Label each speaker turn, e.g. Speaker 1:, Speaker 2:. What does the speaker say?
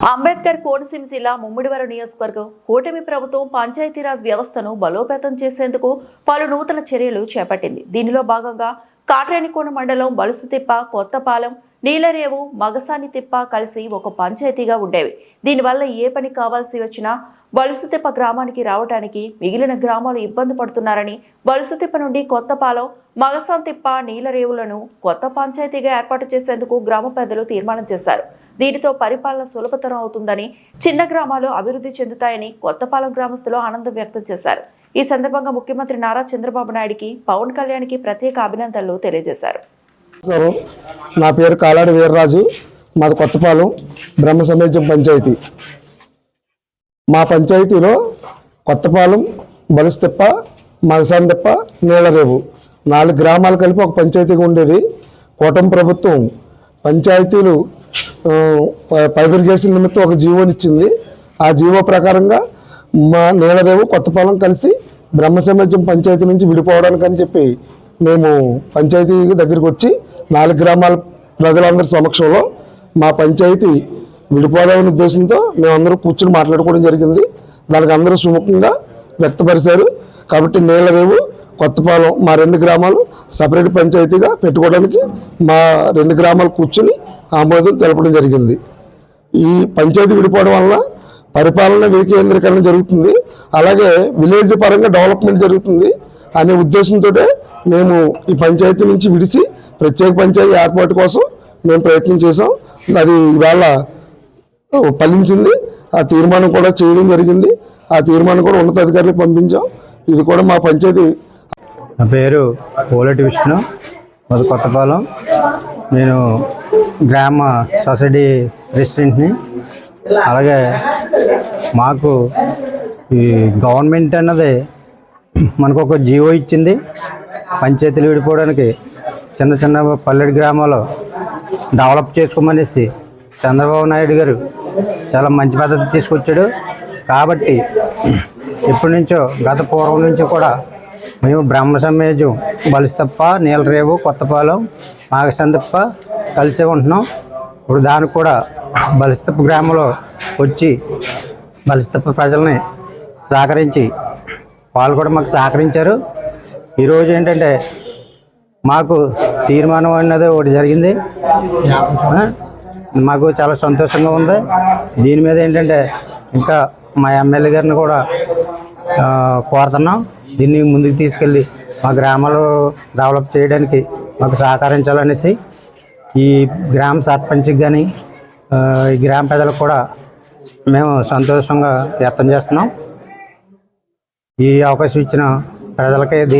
Speaker 1: అంబేద్కర్ కోనసీమ జిల్లా ముమ్మిడివరం నియోజకవర్గం కూటమి ప్రభుత్వం పంచాయతీరాజ్ వ్యవస్థను బలోపేతం చేసేందుకు పలు నూతన చర్యలు చేపట్టింది. దీనిలో భాగంగా కాట్రేనికోన మండలం బలుసుతిప్ప కొత్తపాలెం నీలరేవు మగసాని తిప్ప కలిసి ఒక పంచాయతీగా ఉండేవి. దీనివల్ల ఏ పని కావాల్సి వచ్చినా బలుసుతిప్ప గ్రామానికి రావడానికి మిగిలిన గ్రామాలు ఇబ్బంది పడుతున్నారని బలుసుతిప్ప నుండి కొత్తపాలెం మగసాంతిప్ప నీలరేవులను కొత్త పంచాయతీగా ఏర్పాటు చేసేందుకు గ్రామ పెద్దలు తీర్మానం చేశారు. దీనితో పరిపాలన సులభతరం అవుతుందని చిన్న గ్రామాలు అభివృద్ధి చెందుతాయని కొత్తపాలెం గ్రామస్తులు ఆనందం వ్యక్తం చేశారు. ఈ సందర్భంగా ముఖ్యమంత్రి నారా చంద్రబాబు నాయుడికి పవన్ కళ్యాణ్కి ప్రత్యేక అభినందనలు తెలియజేశారు.
Speaker 2: నా పేరు కాలాడి వీర్రాజు. మాది కొత్తపాలెం బ్రహ్మ సమాజం పంచాయతీ. మా పంచాయతీలో కొత్తపాలెం బలిస్తెప్ప మగసాందెప్ప నీళ్ళరేవు నాలుగు గ్రామాలు కలిపి ఒక పంచాయతీగా ఉండేది. కూటమి ప్రభుత్వం పంచాయతీలు ఆ, ప- నిమిత్తం ఒక జీవోనిచ్చింది ఆ జీవో ప్రకారంగా మా నీళ్ళరేవు కొత్తపాలెం కలిసి బ్రహ్మ సమాజం పంచాయతీ నుంచి విడిపోవడానికి అని చెప్పి మేము పంచాయతీ దగ్గరికి వచ్చి నాలుగు గ్రామాల ప్రజలందరి సమక్షంలో మా పంచాయతీ విడిపోదామనే ఉద్దేశంతో మేమందరూ కూర్చుని మాట్లాడుకోవడం జరిగింది. దానికి అందరూ సుముఖంగా వ్యక్తపరిచారు కాబట్టి నీళ్ళరేవు కొత్తపాలెం మా రెండు గ్రామాలు సపరేట్ పంచాయతీగా పెట్టుకోవడానికి మా రెండు గ్రామాలు కూర్చుని ఆమోదం తెలపడం జరిగింది. ఈ పంచాయతీ విడిపోవడం వల్ల పరిపాలన వికేంద్రీకరణ జరుగుతుంది. అలాగే విలేజ్ పరంగా డెవలప్మెంట్ జరుగుతుంది అనే ఉద్దేశంతో మేము ఈ పంచాయతీ నుంచి విడిచి ప్రత్యేక పంచాయతీ ఏర్పాటు కోసం మేము ప్రయత్నం చేసాం అది ఇవాళ ఫలించింది. ఆ తీర్మానం కూడా చేయడం జరిగింది. ఆ తీర్మానం కూడా ఉన్నతాధికారులకు పంపించాం. ఇది కూడా మా పంచాయతీ
Speaker 3: నా పేరు పోలటి విష్ణు మాది కొత్తపాలెం. నేను గ్రామ సొసైటీ ప్రెసిడెంట్ని. అలాగే మాకు ఈ గవర్నమెంట్ అన్నది మనకు ఒక జీవో ఇచ్చింది. పంచాయతీలు విడిపోవడానికి చిన్న చిన్న పల్లెటి గ్రామాలు డెవలప్ చేసుకోమనేసి చంద్రబాబు నాయుడు గారు చాలా మంచి పద్ధతి తీసుకొచ్చాడు. కాబట్టి ఎప్పటి నుంచో గత పూర్వం నుంచి కూడా మేము బ్రహ్మ సమాజం బలిస్తప్ప నీలరేవు కొత్తపాలెం మాగసందప్ప కలిసే ఉంటున్నాం. ఇప్పుడు దానికి కూడా బలిస్తప్ప గ్రామంలో వచ్చి బలిస్తప్ప ప్రజల్ని సహకరించి వాళ్ళు కూడా మాకు సహకరించారు. ఈరోజు ఏంటంటే మాకు తీర్మానం అన్నది ఒకటి జరిగింది. మాకు చాలా సంతోషంగా ఉంది. దీని మీద ఏంటంటే ఇంకా మా ఎమ్మెల్యే గారిని కూడా కోరుతున్నాం. దీన్ని ముందుకు తీసుకెళ్ళి మా గ్రామాలు డెవలప్ చేయడానికి మాకు సహకరించాలనేసి ఈ గ్రామ సర్పంచ్కి కానీ ఈ గ్రామ ప్రజలకు కూడా మేము సంతోషంగా వ్యక్తం చేస్తున్నాం. ఈ అవకాశం ఇచ్చిన ప్రజలకి